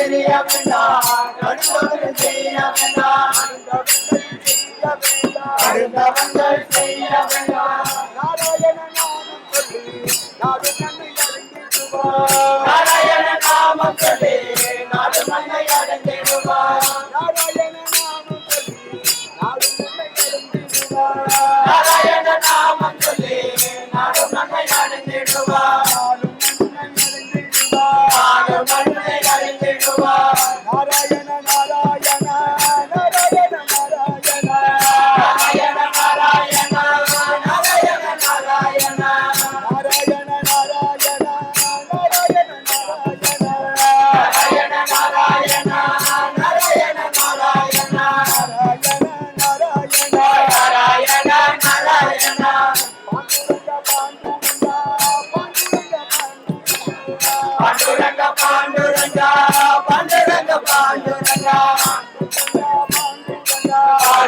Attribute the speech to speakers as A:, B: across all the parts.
A: தெரிய வேண்டாம் செய்ய வேண்டாம் அடுத்தவங்கள்
B: செய்ய வேண்டாம் நாராயண நாமம் சொல்லி நாடு
A: நன்றி அறிந்திருவார்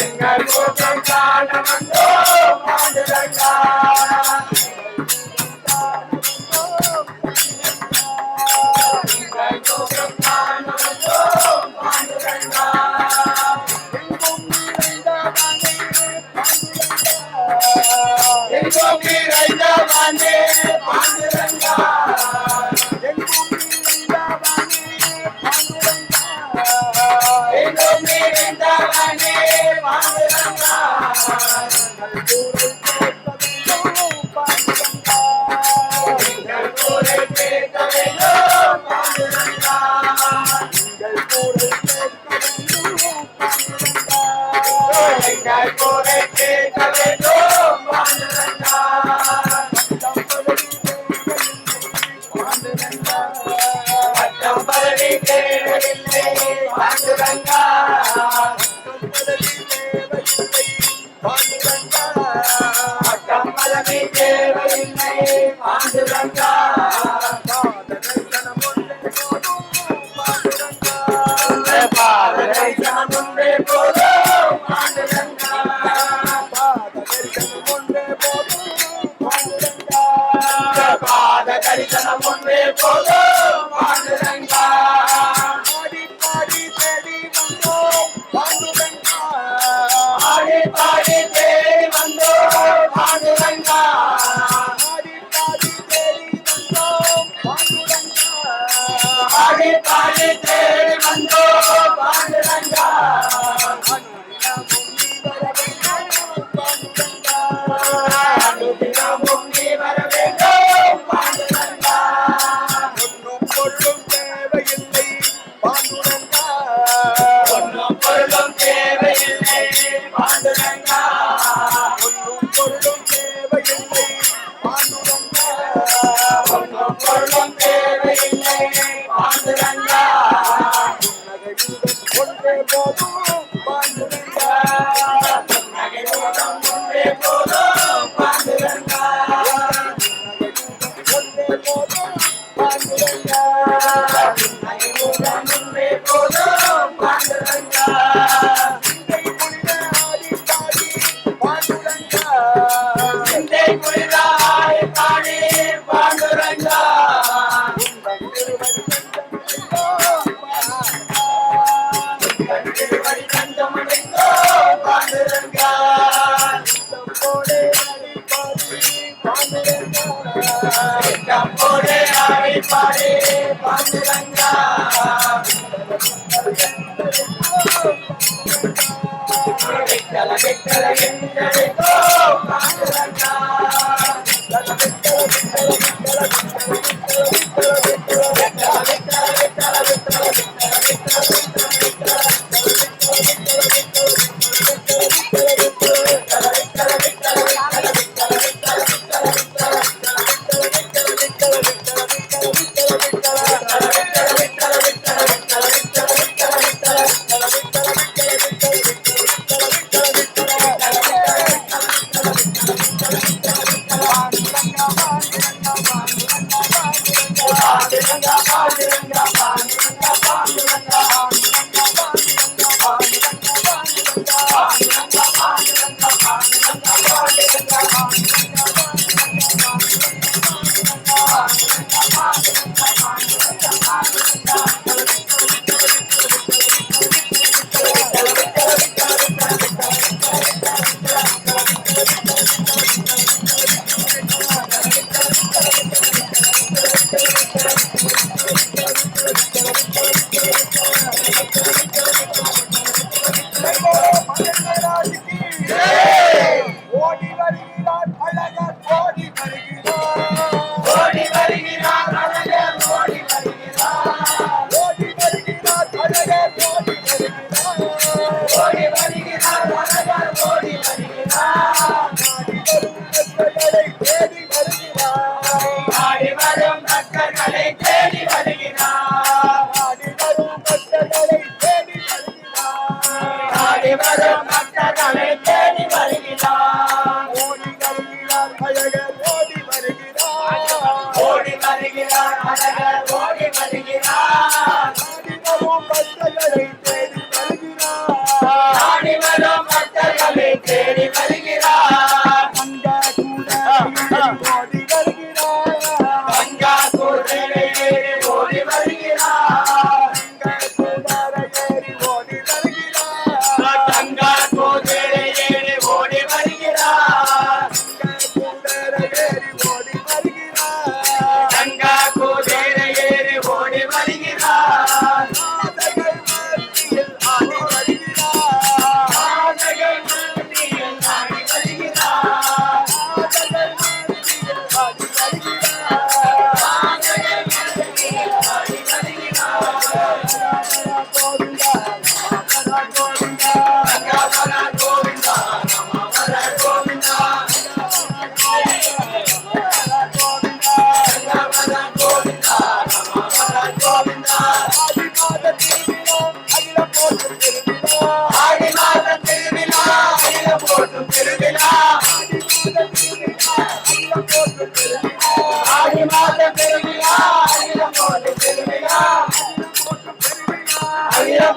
A: எங்கள் கூட்டம் காண வந்த பாடே பாண்டுரங்கா வெட்டல வெட்டல வெண்டலை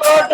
A: போட்டு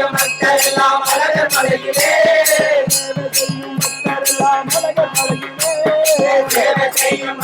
A: செய்யும் மக்கள் எல்லாம் அழகர் மலையிலே. சேவை செய்யும் மக்கள் எல்லாம் அழகர் மலையிலே. சேவை செய்யும்